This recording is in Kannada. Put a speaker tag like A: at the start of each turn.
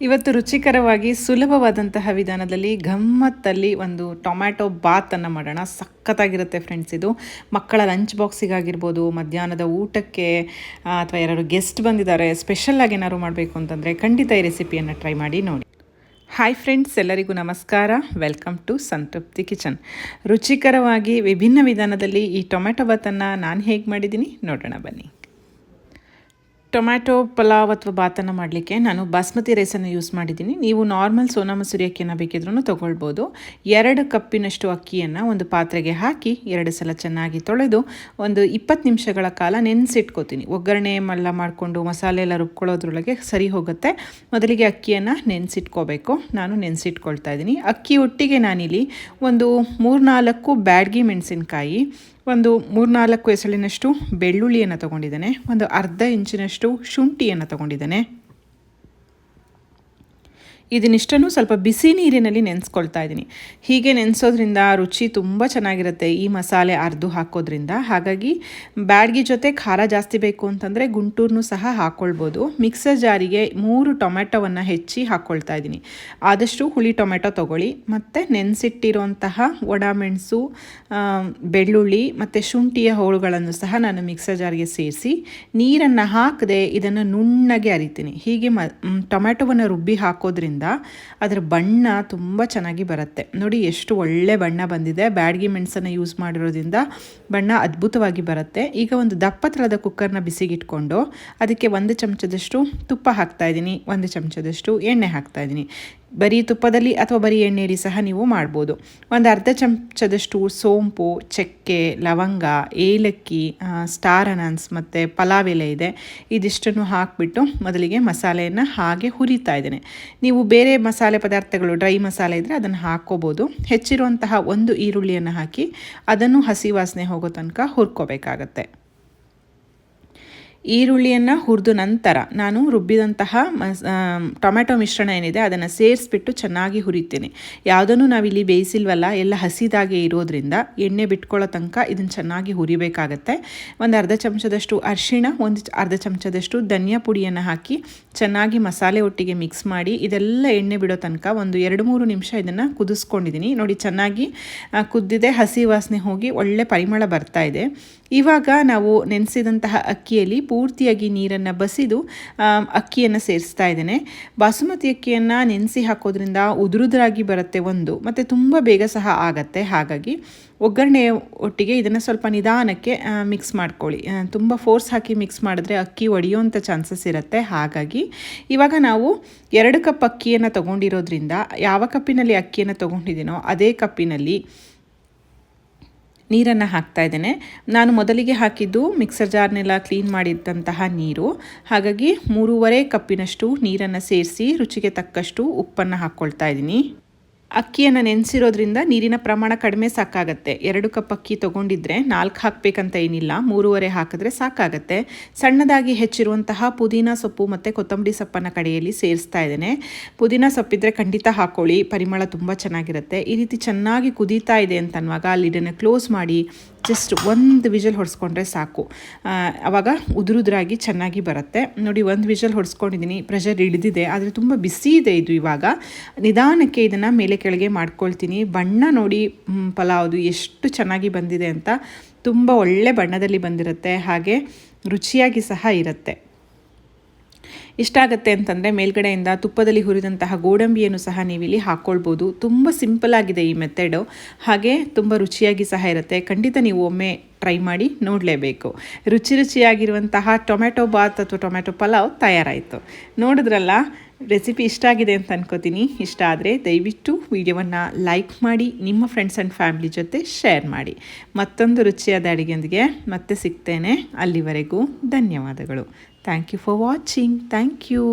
A: ಇವತ್ತು ರುಚಿಕರವಾಗಿ ಸುಲಭವಾದಂತಹ ವಿಧಾನದಲ್ಲಿ ಗಮ್ಮತ್ತಲ್ಲಿ ಒಂದು ಟೊಮ್ಯಾಟೊ ಬಾತನ್ನು ಮಾಡೋಣ. ಸಖತ್ತಾಗಿರುತ್ತೆ ಫ್ರೆಂಡ್ಸ್ ಇದು. ಮಕ್ಕಳ ಲಂಚ್ ಬಾಕ್ಸಿಗಾಗಿರ್ಬೋದು ಮಧ್ಯಾಹ್ನದ ಊಟಕ್ಕೆ ಅಥವಾ ಯಾರು ಗೆಸ್ಟ್ ಬಂದಿದ್ದಾರೆ ಸ್ಪೆಷಲ್ಲಾಗಿ ಏನಾದ್ರು ಮಾಡಬೇಕು ಅಂತಂದರೆ ಖಂಡಿತ ಈ ರೆಸಿಪಿಯನ್ನು ಟ್ರೈ ಮಾಡಿ ನೋಡಿ. ಹಾಯ್ ಫ್ರೆಂಡ್ಸ್ ಎಲ್ಲರಿಗೂ ನಮಸ್ಕಾರ. ವೆಲ್ಕಮ್ ಟು ಸಂತೃಪ್ತಿ ಕಿಚನ್ ರುಚಿಕರವಾಗಿ ವಿಭಿನ್ನ ವಿಧಾನದಲ್ಲಿ ಈ ಟೊಮ್ಯಾಟೊ ಬಾತನ್ನು ನಾನು ಹೇಗೆ ಮಾಡಿದ್ದೀನಿ ನೋಡೋಣ ಬನ್ನಿ. ಟೊಮ್ಯಾಟೊ ಪಲಾವ್ ಅಥವಾ ಬಾತನ್ನು ಮಾಡಲಿಕ್ಕೆ ನಾನು ಬಾಸ್ಮತಿ ರೈಸನ್ನು ಯೂಸ್ ಮಾಡಿದ್ದೀನಿ. ನೀವು ನಾರ್ಮಲ್ ಸೋನಾ ಮಸೂರಿ ಅಕ್ಕಿಯನ್ನು ಬೇಕಿದ್ರೂ ತೊಗೊಳ್ಬೋದು. ಎರಡು ಕಪ್ಪಿನಷ್ಟು ಅಕ್ಕಿಯನ್ನು ಒಂದು ಪಾತ್ರೆಗೆ ಹಾಕಿ ಎರಡು ಸಲ ಚೆನ್ನಾಗಿ ತೊಳೆದು ಒಂದು ಇಪ್ಪತ್ತು ನಿಮಿಷಗಳ ಕಾಲ ನೆನೆಸಿಟ್ಕೋತೀನಿ. ಒಗ್ಗರಣೆ ಎಲ್ಲ ಮಾಡಿಕೊಂಡು ಮಸಾಲೆ ಎಲ್ಲ ರುಬ್ಕೊಳ್ಳೋದ್ರೊಳಗೆ ಸರಿ ಹೋಗುತ್ತೆ. ಮೊದಲಿಗೆ ಅಕ್ಕಿಯನ್ನು ನೆನೆಸಿಟ್ಕೋಬೇಕು. ನಾನು ನೆನೆಸಿಟ್ಕೊಳ್ತಾ ಇದ್ದೀನಿ. ಅಕ್ಕಿ ಒಟ್ಟಿಗೆ ನಾನಿಲ್ಲಿ ಒಂದು ಮೂರ್ನಾಲ್ಕು ಬ್ಯಾಡ್ಗಿ ಮೆಣಸಿನ್ಕಾಯಿ ಒಂದು ಮೂರ್ನಾಲ್ಕು ಎಸಳಿನಷ್ಟು ಬೆಳ್ಳುಳ್ಳಿಯನ್ನು ತೊಗೊಂಡಿದ್ದೇನೆ ಒಂದು ಅರ್ಧ ಇಂಚಿನಷ್ಟು ಶುಂಠಿಯನ್ನು ತೊಗೊಂಡಿದ್ದೇನೆ. ಇದನ್ನಿಷ್ಟನ್ನು ಸ್ವಲ್ಪ ಬಿಸಿ ನೀರಿನಲ್ಲಿ ನೆನೆಸ್ಕೊಳ್ತಾ ಇದ್ದೀನಿ. ಹೀಗೆ ನೆನೆಸೋದ್ರಿಂದ ರುಚಿ ತುಂಬ ಚೆನ್ನಾಗಿರುತ್ತೆ ಈ ಮಸಾಲೆ ಅರ್ದು ಹಾಕೋದ್ರಿಂದ. ಹಾಗಾಗಿ ಬ್ಯಾಡ್ಗಿ ಜೊತೆ ಖಾರ ಜಾಸ್ತಿ ಬೇಕು ಅಂತಂದರೆ ಗುಂಟೂರ್ನು ಸಹ ಹಾಕ್ಕೊಳ್ಬೋದು ಮಿಕ್ಸರ್ ಜಾರಿಗೆ ಮೂರು ಟೊಮೆಟೊವನ್ನು ಹೆಚ್ಚಿ ಹಾಕ್ಕೊಳ್ತಾ ಇದ್ದೀನಿ. ಆದಷ್ಟು ಹುಳಿ ಟೊಮೆಟೊ ತೊಗೊಳ್ಳಿ. ಮತ್ತು ನೆನೆಸಿಟ್ಟಿರುವಂತಹ ಒಣಮೆಣಸು ಬೆಳ್ಳುಳ್ಳಿ ಮತ್ತು ಶುಂಠಿಯ ಹೋಳುಗಳನ್ನು ಸಹ ನಾನು ಮಿಕ್ಸರ್ ಜಾರಿಗೆ ಸೇರಿಸಿ ನೀರನ್ನು ಹಾಕದೆ ಇದನ್ನು ನುಣ್ಣಗೆ ಅರಿತೀನಿ. ಹೀಗೆ ಮ, ಟೊಮೆಟೊವನ್ನು ರುಬ್ಬಿ ಹಾಕೋದ್ರಿಂದ ಅದರ ಬಣ್ಣ ತುಂಬ ಚೆನ್ನಾಗಿ ಬರುತ್ತೆ. ನೋಡಿ ಎಷ್ಟು ಒಳ್ಳೆ ಬಣ್ಣ ಬಂದಿದೆ. ಬ್ಯಾಡ್ಗಿ ಮೆಣಸನ್ನು ಯೂಸ್ ಮಾಡಿರೋದ್ರಿಂದ ಬಣ್ಣ ಅದ್ಭುತವಾಗಿ ಬರುತ್ತೆ. ಈಗ ಒಂದು ದಪ್ಪ ಥರದ ಕುಕ್ಕರ್ನ ಬಿಸಿಗಿಟ್ಕೊಂಡು ಅದಕ್ಕೆ ಒಂದು ಚಮಚದಷ್ಟು ತುಪ್ಪ ಹಾಕ್ತಾ ಇದ್ದೀನಿ. ಒಂದು ಚಮಚದಷ್ಟು ಎಣ್ಣೆ ಹಾಕ್ತಾ ಇದ್ದೀನಿ. ಬರೀ ತುಪ್ಪದಲ್ಲಿ ಅಥವಾ ಬರೀ ಎಣ್ಣೆಯಲ್ಲಿ ಸಹ ನೀವು ಮಾಡ್ಬೋದು. ಒಂದು ಅರ್ಧ ಚಮಚದಷ್ಟು ಸೋಂಪು, ಚಕ್ಕೆ, ಲವಂಗ, ಏಲಕ್ಕಿ ಸ್ಟಾರ್ ಅನಾನ್ಸ್ ಮತ್ತು ಪಲಾವ್ ಎಲೆ ಇದೆ. ಇದಿಷ್ಟನ್ನು ಹಾಕಿಬಿಟ್ಟು ಮೊದಲಿಗೆ ಮಸಾಲೆಯನ್ನು ಹಾಗೆ ಹುರಿತಾ ಇದ್ದೇನೆ. ನೀವು ಬೇರೆ ಮಸಾಲೆ ಪದಾರ್ಥಗಳು ಡ್ರೈ ಮಸಾಲೆ ಇದ್ದರೆ ಅದನ್ನು ಹಾಕ್ಕೋಬೋದು. ಹೆಚ್ಚಿರುವಂತಹ ಒಂದು ಈರುಳ್ಳಿಯನ್ನು ಹಾಕಿ ಅದನ್ನು ಹಸಿ ವಾಸನೆ ಹೋಗೋ ತನಕ ಹುರ್ಕೋಬೇಕಾಗತ್ತೆ. ಈರುಳ್ಳಿಯನ್ನು ಹುರಿದು ನಂತರ ನಾನು ರುಬ್ಬಿದಂತಹ ಮಸ್ ಟೊಮ್ಯಾಟೊ ಮಿಶ್ರಣ ಏನಿದೆ ಅದನ್ನು ಸೇರಿಸ್ಬಿಟ್ಟು ಚೆನ್ನಾಗಿ ಹುರಿತೇನೆ. ಯಾವುದನ್ನು ನಾವಿಲ್ಲಿ ಬೇಯಿಸಿಲ್ವಲ್ಲ, ಎಲ್ಲ ಹಸಿದಾಗೆ ಇರೋದ್ರಿಂದ ಎಣ್ಣೆ ಬಿಟ್ಕೊಳ್ಳೋ ತನಕ ಇದನ್ನು ಚೆನ್ನಾಗಿ ಹುರಿಬೇಕಾಗತ್ತೆ. ಒಂದು ಅರ್ಧ ಚಮಚದಷ್ಟು ಅರಿಶಿಣ, ಒಂದು ಅರ್ಧ ಚಮಚದಷ್ಟು ಧನಿಯಾ ಪುಡಿಯನ್ನು ಹಾಕಿ ಚೆನ್ನಾಗಿ ಮಸಾಲೆ ಒಟ್ಟಿಗೆ ಮಿಕ್ಸ್ ಮಾಡಿ ಇದೆಲ್ಲ ಎಣ್ಣೆ ಬಿಡೋ ತನಕ ಒಂದು ಎರಡು ಮೂರು ನಿಮಿಷ ಇದನ್ನು ಕುದಿಸ್ಕೊಂಡಿದ್ದೀನಿ ನೋಡಿ ಚೆನ್ನಾಗಿ ಕುದ್ದಿದೆ, ಹಸಿ ವಾಸನೆ ಹೋಗಿ ಒಳ್ಳೆ ಪರಿಮಳ ಬರ್ತಾ ಇದೆ. ಇವಾಗ ನಾವು ನೆನೆಸಿದಂತಹ ಅಕ್ಕಿಯಲ್ಲಿ ಪೂರ್ತಿಯಾಗಿ ನೀರನ್ನು ಬಸಿದು ಅಕ್ಕಿಯನ್ನು ಸೇರಿಸ್ತಾ ಇದ್ದೇನೆ. ಬಾಸುಮತಿ ಅಕ್ಕಿಯನ್ನು ನೆನೆಸಿ ಹಾಕೋದ್ರಿಂದ ಉದುರುದ್ರಾಗಿ ಬರುತ್ತೆ ಒಂದು, ಮತ್ತು ತುಂಬ ಬೇಗ ಸಹ ಆಗತ್ತೆ. ಹಾಗಾಗಿ ಒಗ್ಗರಣೆ ಒಟ್ಟಿಗೆ ಇದನ್ನು ಸ್ವಲ್ಪ ನಿಧಾನಕ್ಕೆ ಮಿಕ್ಸ್ ಮಾಡ್ಕೊಳ್ಳಿ. ತುಂಬ ಫೋರ್ಸ್ ಹಾಕಿ ಮಿಕ್ಸ್ ಮಾಡಿದ್ರೆ ಅಕ್ಕಿ ಒಡೆಯುವಂಥ ಚಾನ್ಸಸ್ ಇರುತ್ತೆ. ಹಾಗಾಗಿ ಇವಾಗ ನಾವು ಎರಡು ಕಪ್ ಅಕ್ಕಿಯನ್ನು ತೊಗೊಂಡಿರೋದ್ರಿಂದ ಯಾವ ಕಪ್ಪಿನಲ್ಲಿ ಅಕ್ಕಿಯನ್ನು ತೊಗೊಂಡಿದ್ದೀನೋ, ಅದೇ ಕಪ್ಪಿನಲ್ಲಿ ನೀರನ್ನು ಹಾಕ್ತಾ ಇದ್ದೇನೆ. ನಾನು ಮೊದಲಿಗೆ ಹಾಕಿದ್ದು ಮಿಕ್ಸರ್ ಜಾರ್ನೆಲ್ಲ ಕ್ಲೀನ್ ಮಾಡಿದ್ದಂತಹ ನೀರು. ಹಾಗಾಗಿ ಮೂರುವರೆ ಕಪ್ಪಿನಷ್ಟು ನೀರನ್ನು ಸೇರಿಸಿ ರುಚಿಗೆ ತಕ್ಕಷ್ಟು ಉಪ್ಪನ್ನು ಹಾಕ್ಕೊಳ್ತಾ ಇದ್ದೀನಿ. ಅಕ್ಕಿಯನ್ನು ನೆನೆಸಿರೋದ್ರಿಂದ ನೀರಿನ ಪ್ರಮಾಣ ಕಡಿಮೆ ಸಾಕಾಗತ್ತೆ. ಎರಡು ಕಪ್ ಅಕ್ಕಿ ತೊಗೊಂಡಿದ್ರೆ ನಾಲ್ಕು ಹಾಕಬೇಕಂತ ಏನಿಲ್ಲ. ಮೂರುವರೆ ಹಾಕಿದ್ರೆ ಸಾಕಾಗತ್ತೆ. ಸಣ್ಣದಾಗಿ ಹೆಚ್ಚಿರುವಂತಹ ಪುದೀನ ಸೊಪ್ಪು ಮತ್ತು ಕೊತ್ತಂಬರಿ ಸೊಪ್ಪನ್ನು ಕಡೆಯಲ್ಲಿ ಸೇರಿಸ್ತಾ ಇದ್ದೇನೆ. ಪುದೀನ ಸೊಪ್ಪಿದ್ರೆ ಖಂಡಿತ ಹಾಕೊಳ್ಳಿ. ಪರಿಮಳ ತುಂಬ ಚೆನ್ನಾಗಿರುತ್ತೆ. ಈ ರೀತಿ ಚೆನ್ನಾಗಿ ಕುದೀತಾ ಇದೆ ಅಂತ ಅಲ್ಲಿ ಇದನ್ನು ಕ್ಲೋಸ್ ಮಾಡಿ ಜಸ್ಟ್ ಒಂದು ವಿಜಲ್ ಹೊಡೆಸ್ಕೊಂಡ್ರೆ ಸಾಕು. ಆವಾಗ ಉದುರುದ್ರಾಗಿ ಚೆನ್ನಾಗಿ ಬರುತ್ತೆ. ನೋಡಿ, ಒಂದು ವಿಜಲ್ ಹೊಡೆಸ್ಕೊಂಡಿದ್ದೀನಿ ಪ್ರೆಷರ್ ಇಳಿದಿದೆ ಆದರೆ ತುಂಬ ಬಿಸಿ ಇದೆ ಇದು ಇವಾಗ. ನಿಧಾನಕ್ಕೆ ಇದನ್ನು ಮೇಲೆ ಕೆಳಗೆ ಮಾಡ್ಕೊಳ್ತೀನಿ. ಬಣ್ಣ ನೋಡಿ ಪಲಾವ್ದು ಎಷ್ಟು ಚೆನ್ನಾಗಿ ಬಂದಿದೆ ಅಂತ ತುಂಬ ಒಳ್ಳೆ ಬಣ್ಣದಲ್ಲಿ ಬಂದಿರುತ್ತೆ. ಹಾಗೆ ರುಚಿಯಾಗಿ ಸಹ ಇರುತ್ತೆ. ಇಷ್ಟ ಆಗುತ್ತೆ ಅಂತಂದರೆ ಮೇಲ್ಗಡೆಯಿಂದ ತುಪ್ಪದಲ್ಲಿ ಹುರಿದಂತಹ ಗೋಡಂಬಿಯನ್ನು ಸಹ ನೀವಿಲ್ಲಿ ಹಾಕ್ಕೊಳ್ಬೋದು ತುಂಬ ಸಿಂಪಲ್ ಆಗಿದೆ ಈ ಮೆಥಡು. ಹಾಗೆ ತುಂಬ ರುಚಿಯಾಗಿ ಸಹ ಇರುತ್ತೆ. ಖಂಡಿತ ನೀವು ಒಮ್ಮೆ ಟ್ರೈ ಮಾಡಿ ನೋಡಲೇಬೇಕು. ರುಚಿ ರುಚಿಯಾಗಿರುವಂತಹ ಟೊಮೆಟೊ ಬಾತ್ ಅಥವಾ ಟೊಮೆಟೊ ಪಲಾವ್ ತಯಾರಾಯಿತು. ನೋಡಿದ್ರಲ್ಲ ರೆಸಿಪಿ ಇಷ್ಟ ಆಗಿದೆ ಅಂತ ಅನ್ಕೋತೀನಿ. ಇಷ್ಟ ಆದರೆ ದಯವಿಟ್ಟು ವಿಡಿಯೋವನ್ನು ಲೈಕ್ ಮಾಡಿ, ನಿಮ್ಮ ಫ್ರೆಂಡ್ಸ್ ಆ್ಯಂಡ್ ಫ್ಯಾಮಿಲಿ ಜೊತೆ ಶೇರ್ ಮಾಡಿ. ಮತ್ತೊಂದು ರುಚಿಯಾದ ಅಡುಗೆಯೊಂದಿಗೆ ಮತ್ತೆ ಸಿಗ್ತೇನೆ. ಅಲ್ಲಿವರೆಗೂ ಧನ್ಯವಾದಗಳು. Thank you for watching thank you